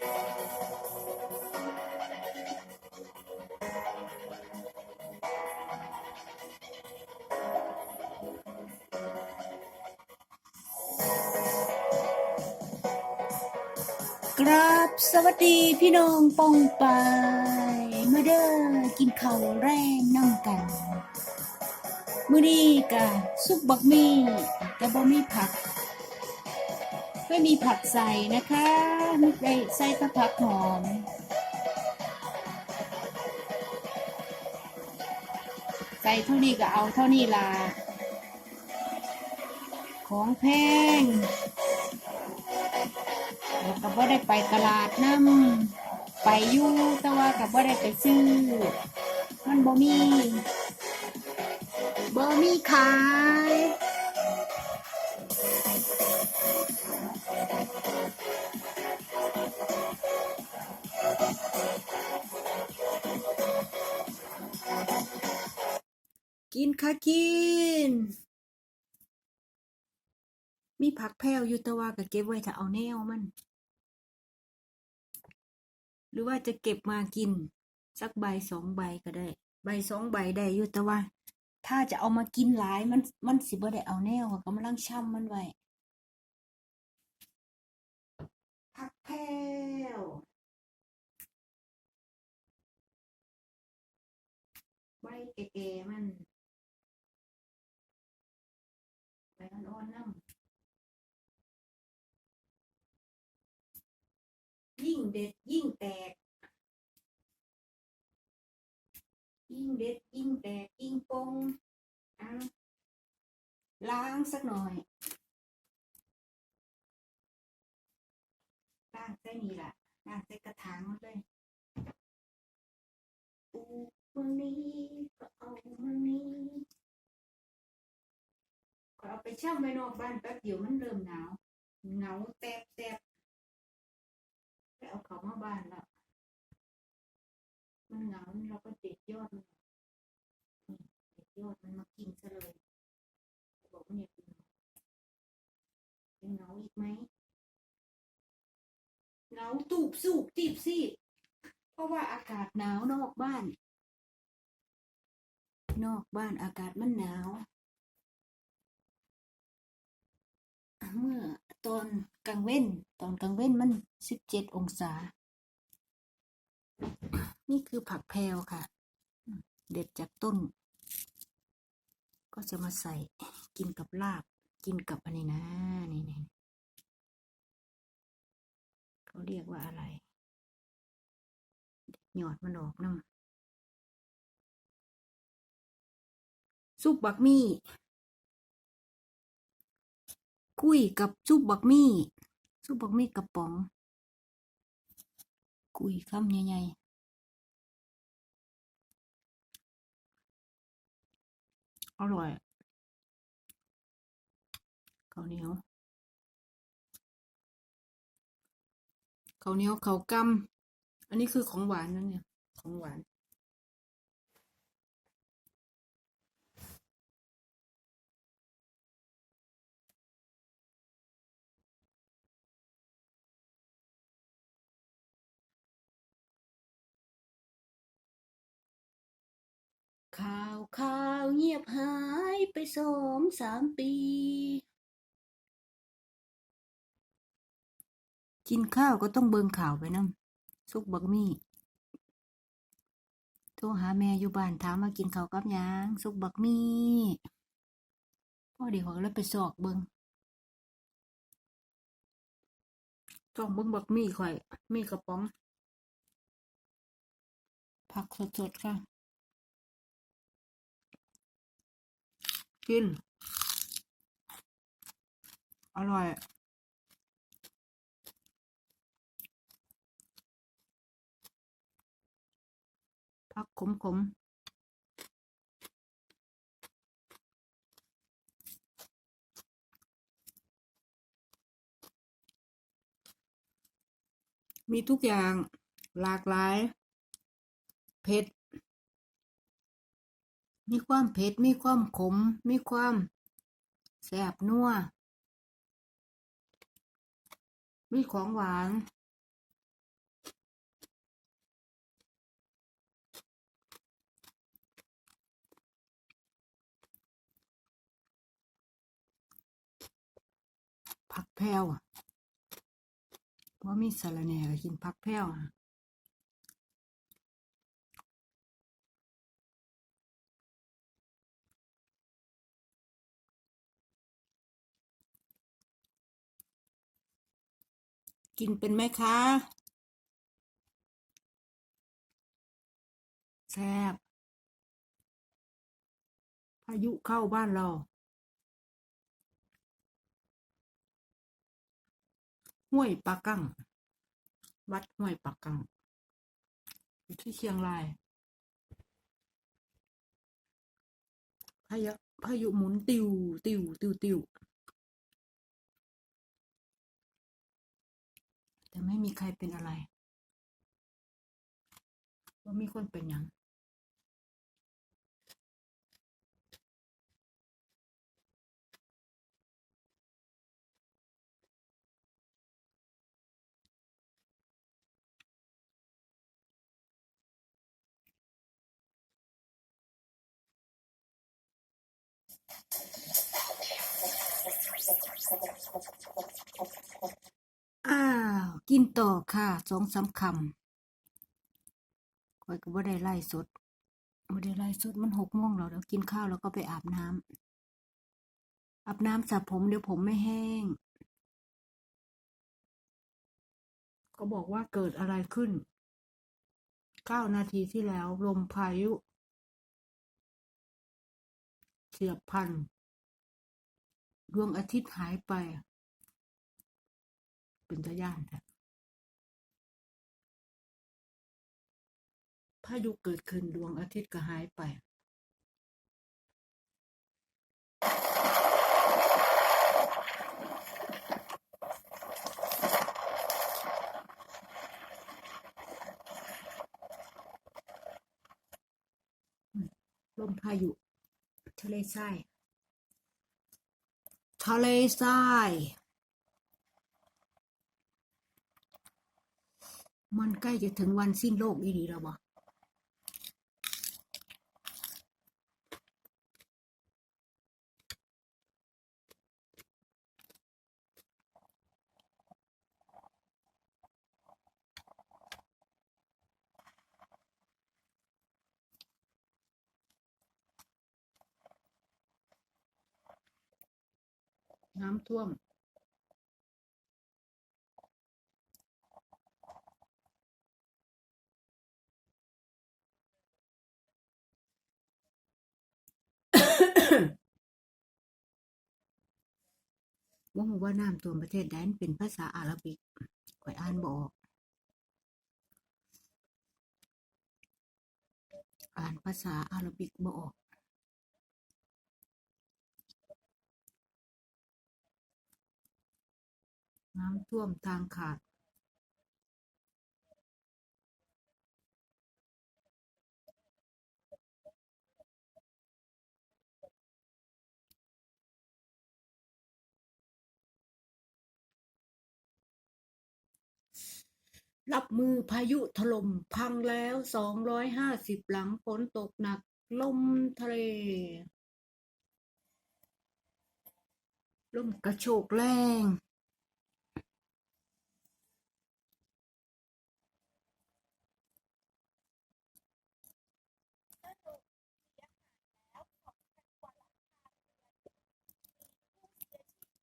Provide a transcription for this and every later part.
กราบสวัสดีพี่น้องปองไปมาเด้อกินข้าวแรงนั่งกัน มื้อนี้กะซุปบักมี่แต่บ่มีผัก ไม่มีผักใส่นะคะไม่ได้ใส่ต่ผักหอม ใส่เท่านี้ก็เอาเท่านี้ละของแพงแล้วก็บ่ได้ไปตลาดน้ำไปยู่แต่ว่าก็บ่ได้ไปซื้อ มันบ่มีบ่มีขาย ค่ะกิน มีผักแพรวอยู่แต่ว่าก็เก็บไว้ถ้าเอาแนวมัน หรือว่าจะเก็บมากิน สักใบสองใบก็ได้ ใบสองใบได้อยู่แต่ว่า ถ้าจะเอามากินหลายมันมันสิบ่ได้เอาแนวก็มาลังช่ำมันไว้ผักแพรวใบแก่ๆมัน ยิ่งเด็ดยิ่งแตก ยิ่งเด็ดยิ่งแตกยิ่งปงอะล้างสักหน่อยล้างใส่นี่ล่ะล้างใส่กระถางมันเลยปูมันนี้ก็เอามืองนี้ก็เอาไปเช่าไว้นอกบ้านแป๊บเดียวมันเริ่มหนาวเหงาแตบแตบ เอาเขามาบ้านแล้วมันเหงาเราก็เด็ดยอดมันเด็ดยอดมันมากินซะเลยบอกว่าเนี่ยเป็นเหงาอีกไหมเหงาตูบสูบตีบสิเพราะว่าอากาศหนาวนอกบ้าน นอกบ้านอากาศมันหนาว เมื่อ ตอนกลางเว้น ตอนกลางเว้นมันสิบเจ็ดองศา นี่คือผักแพรวค่ะ เด็ดจากต้น ก็จะมาใส่กินกับลาบ กินกับอันนี้นะนี่นี่เขาเรียกว่าอะไร หยอดมันออกน้ำซุปบักมี่ กุ้ยกับซุปบักมี่ซุปบักมี่กระป๋อง กุ้ยคำใหญ่ๆอร่อยข้าวเหนียวข้าวเหนียวข้าวกำอันนี้คือของหวานนั่นเนี่ย ของหวาน ข่าวข่าวเงียบหายไปสองสามปี กินข้าวก็ต้องเบิ่งข่าวไปนํสุกบักมี่โทรหาแม่อยู่บ้านถามว่ากินข้าวกับหยังสุกบักมี่พ่อเดี๋ยวเขาก็เลยไปสอกเบิ่งต้องเบิ่งบักมี่ข่อย มีกระป๋อง ผักสดๆค่ะ กิน อร่อย ผักขมขมมีทุกอย่างหลากหลาย เผ็ด มีความเผ็ด มีความขม มีความแสบนัว มีของหวาน ผักแพรวว่ามีสาระแหน่กินผักแพรวอะ กินเป็นไหมคะแซ่บพายุเข้าบ้านเรา ห้วยปากังวัดห้วยปากังอยู่ที่เชียงรายพายุพายุหมุนติวติวติวติว แต่ไม่มีใครเป็นอะไรว่ามีคนเป็นยัง อ้าว กินต่อค่ะสองสามคำคอยก็บ่ได้ไล่สดบ่ได้ไล่สดมันหกโมงแล้วเดี๋ยวกินข้าวแล้วก็ไปอาบน้ำอาบน้ำสระผมเดี๋ยวผมไม่แห้งก็บอกว่าเกิดอะไรขึ้นเก้านาทีที่แล้ว ลมพายุเฉียบพันดวงอาทิตย์หายไป เป็นตาย่านแท้พายุเกิดขึ้นดวงอาทิตย์ก็หายไปลมพายุทะเลทรายทะเลทราย มันใกล้จะถึงวันสิ้นโลกอีดีแล้วบ่น้ำท่วม ว่าฮู้ว่าน้ำท่วมประเทศแดมันเป็นภาษาอาหรับิกข่อยอ่านบอกอ่านภาษาอาหรับิกบอกน้ำท่วมทางขาด รับมือพายุถล่มพังแล้วสองร้อยห้าสิบหลังฝนตกหนัก ลมทะเล ลมกระโชกแรง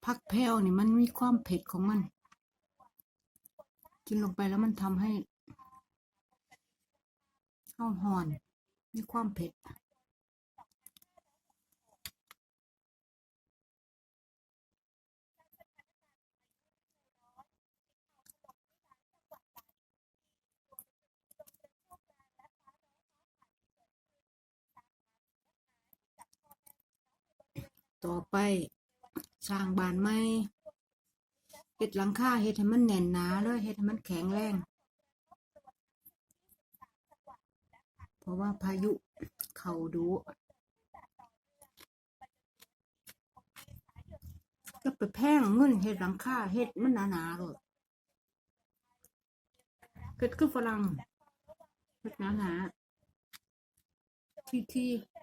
พักแพ้วนี่มันมีความเผ็ดของมัน กินลงไปแล้วมันทำให้ข้าวหอน มีความเผ็ดต่อไปสร้างบานใหม่ เฮ็ดหลังคาเฮ็ดให้มันแน่นหนาเลยเฮ็ดให้มันแข็งแรง เพราะว่าพายุเข้าดูจะไปแพงเงินเฮ็ดหลังคาเฮ็ดมันหนาๆเลยเฮ็ดคือฝรั่งเฮ็ดหนาๆที่ๆ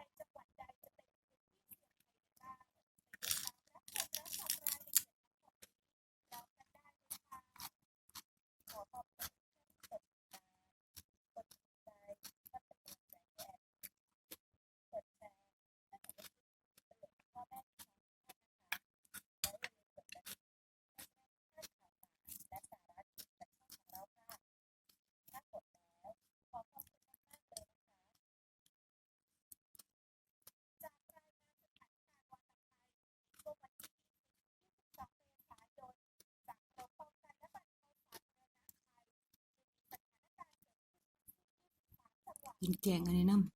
กินแกงอันนี้น้ำ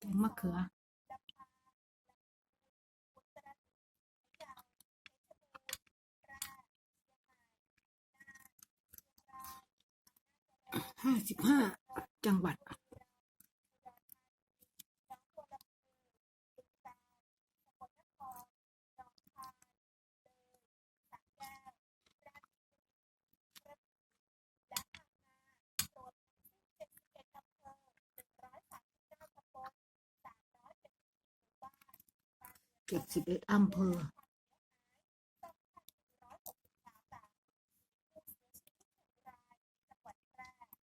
แกงมะเขือห้าสิบห้าจังหวัด เจ็ดสิบเอ็ดอำเภอ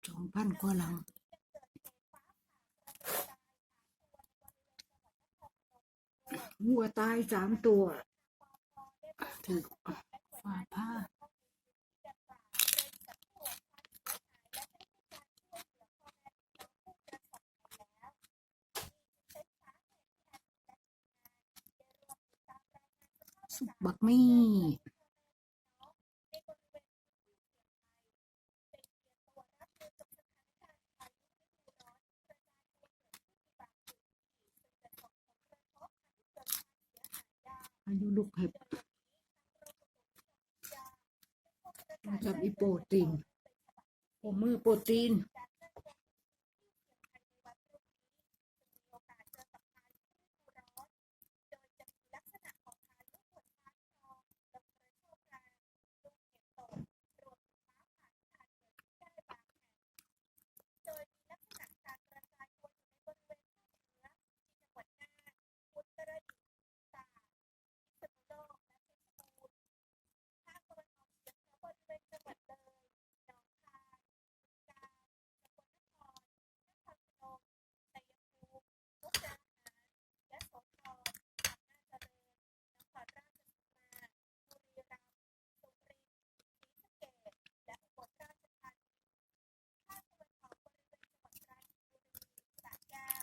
สองพันกว่าหลัง วัวตายสามตัว ถือฟ้าผ้า สุกบักมี่อายุลูกเห็บมากับอีโปรตีนผมมือโปรตีน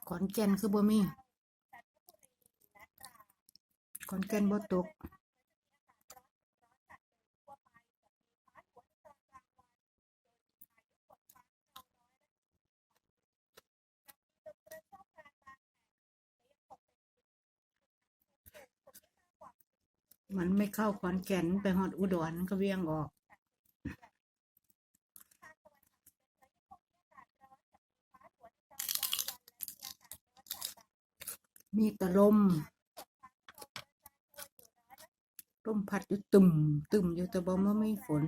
ขอนแก่นคือบ่มีขอนแก่นบ่ตกมันไม่เข้าขอนแก่นไปฮอดอุดรก็เวียงออก มีแตะลมลมพัดอยู่ตึมตึมอยู่แต่บ่มาไม่ฝน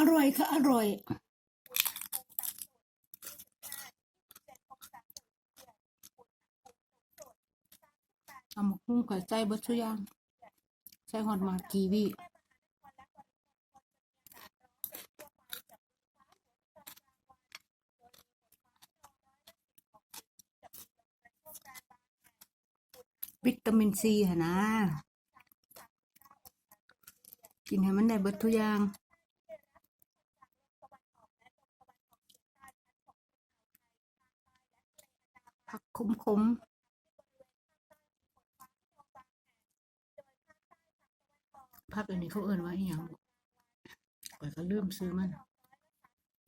อร่อยค่ะ อร่อย เอามาคุ้งกับใส่เบดทุย่างใส่หอดมากกีวีวิตามินซีหะนะ กินให้มันได้เบิดทุกอย่าง ขมขมๆผักอันนี้เขาเอิ้นว่าอย่างก่อยก็ลืมซื้อมัน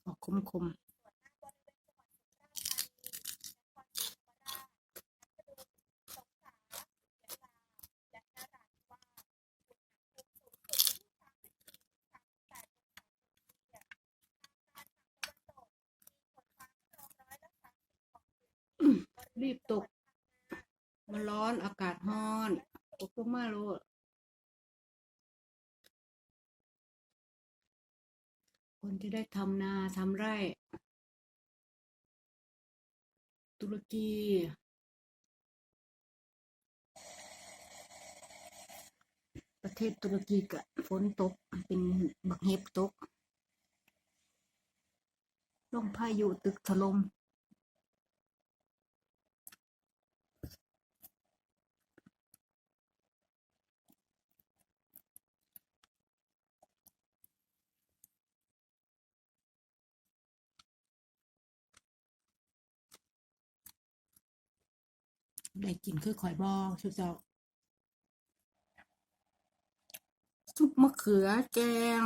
ออกคมๆม รีบตก มันร้อนอากาศร้อนตกลงมาโลดคนที่ได้ทำนาทำไร่ ตุรกี ประเทศตุรกีกะฝนตกเป็นบักเห็บตกลมพายุตึกถล่ม ได้กินคือข่อยบอชุดเจ้าซุปมะเขือแกง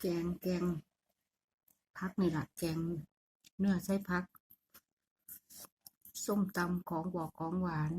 แกงแกงพักนี่แหละแกงเนื้อใช้พัก ส้มตำของบอกของหวาน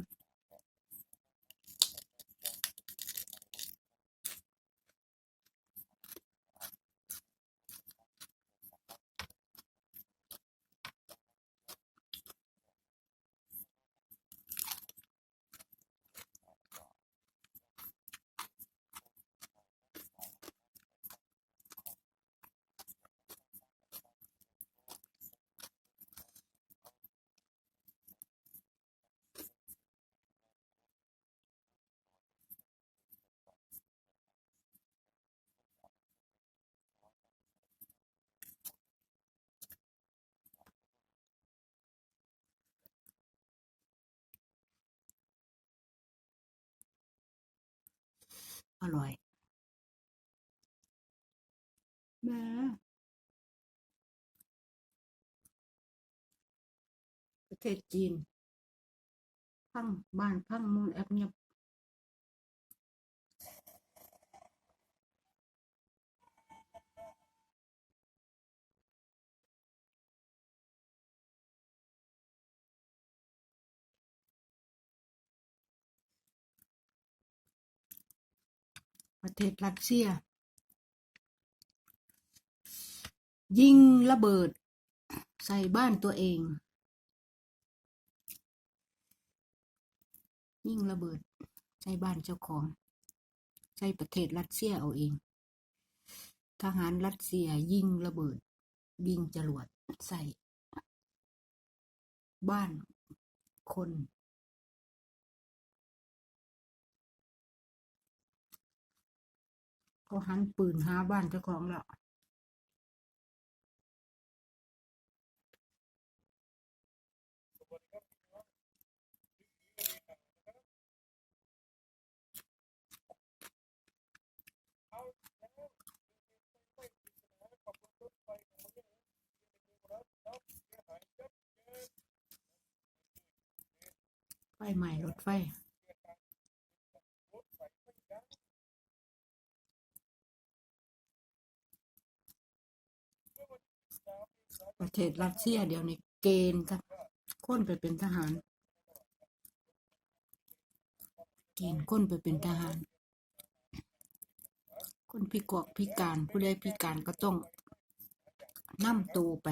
อร่อยแม่ประเทศจีน พังบ้านพังมูลแอปเงียบ ประเทศรัสเซีย ยิงระเบิด ใส่บ้านตัวเอง ยิงระเบิด ใส่บ้านเจ้าของ ใส่ประเทศรัสเซียเอาเอง ทหารรัสเซียยิงระเบิด ยิงจรวดใส่ บ้านคน เขาหันปืนหาบ้านเจ้าของแล้วไฟใหม่รถไฟ ประเทศรัสเซียเดี๋ยวนี้เกณฑ์ครับคนไปเป็นทหาร เกณฑ์คนไปเป็นทหาร คนพิกอกพิการผู้ใดพิการก็ต้องนั่มตูไป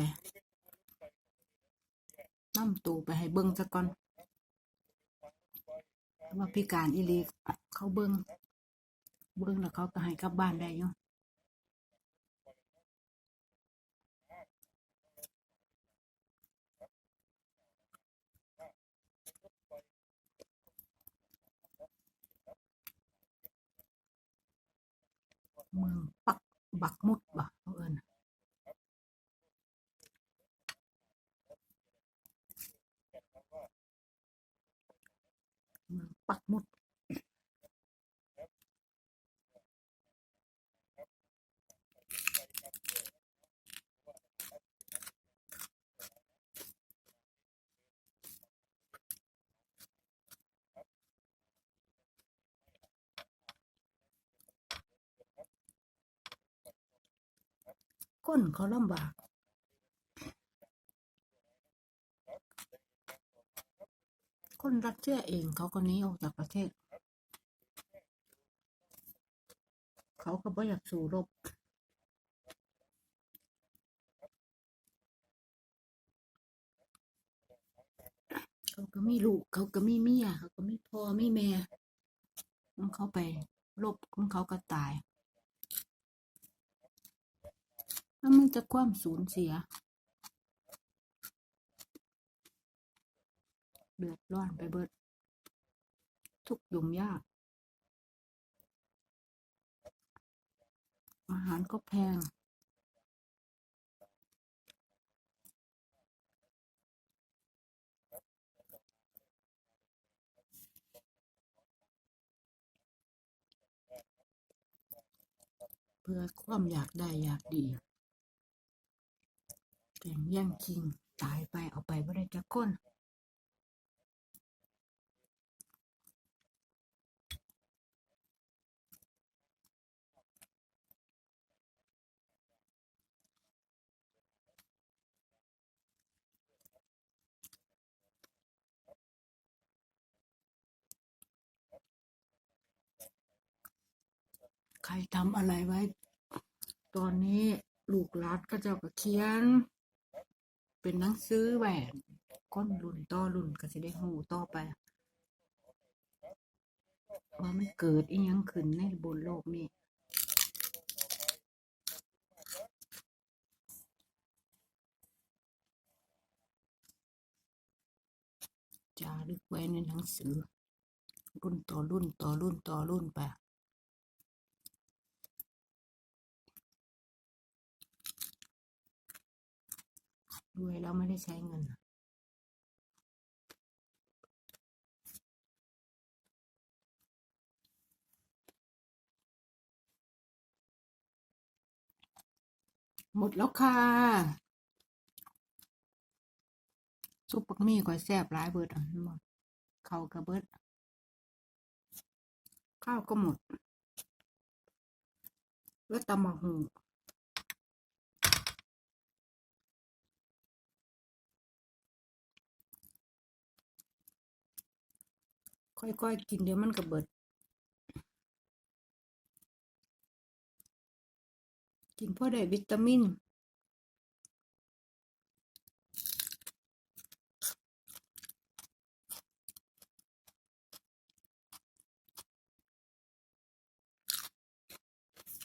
นั่มตูไปให้เบิ้งซะก่อนว่าพิการอีลีเขาเบิ้งเบิ้งแล้วเขาก็ให้กลับบ้านได้อยู่ เมืองปักบักมุดบ่เอาเอิ้นเมืองปักมุด คนเขาลำบากคนรัสเซียเองเขาก็หนีออกจากประเทศ เขาก็ไม่อยากสู้รบ เขาก็มีลูก เขาก็มีเมีย เขาก็มีพ่อมีแม่ของเขาไปลบของเขาก็ตาย แล้วมันจะความสูญเสีย เดือดร้อนไปเบิด ทุกยุ่งยาก อาหารก็แพง เพื่อความอยากได้อยากดี แข่งแย่งชิงตายไปเอาไปไม่ได้จักคนใครทำอะไรไว้ ตอนนี้ลูกหลานก็จ้าก็เขียน เป็นหนังสือแหวนก้นรุ่นต่อรุ่นก็สิได้หูต่อไป ว่ามันเกิดอีหยังขึ้นในบนโลกนี้จารึกไว้ในหนังสือ รุ่นต่อรุ่นต่อรุ่นต่อรุ่นไป รวยแล้วไม่ได้ใช้เงินหมดแล้วค่ะซุปปักมี่ก่อยแซ่บหลายเบิดอะหมดข้ากระเบิด ข้าวก็หมด แล้วตำมะหู ค่อยๆกินเดี๋ยวมันก็เบิด กินเพราะได้วิตามิน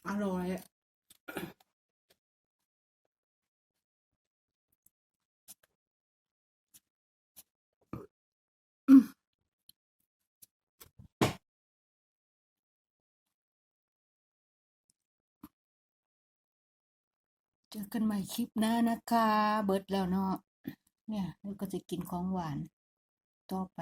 อร่อยอะอืม เจอกันใหม่คลิปหน้านะคะ เบิดแล้วเนาะเนี่ยเราก็จะกินของหวานต่อไป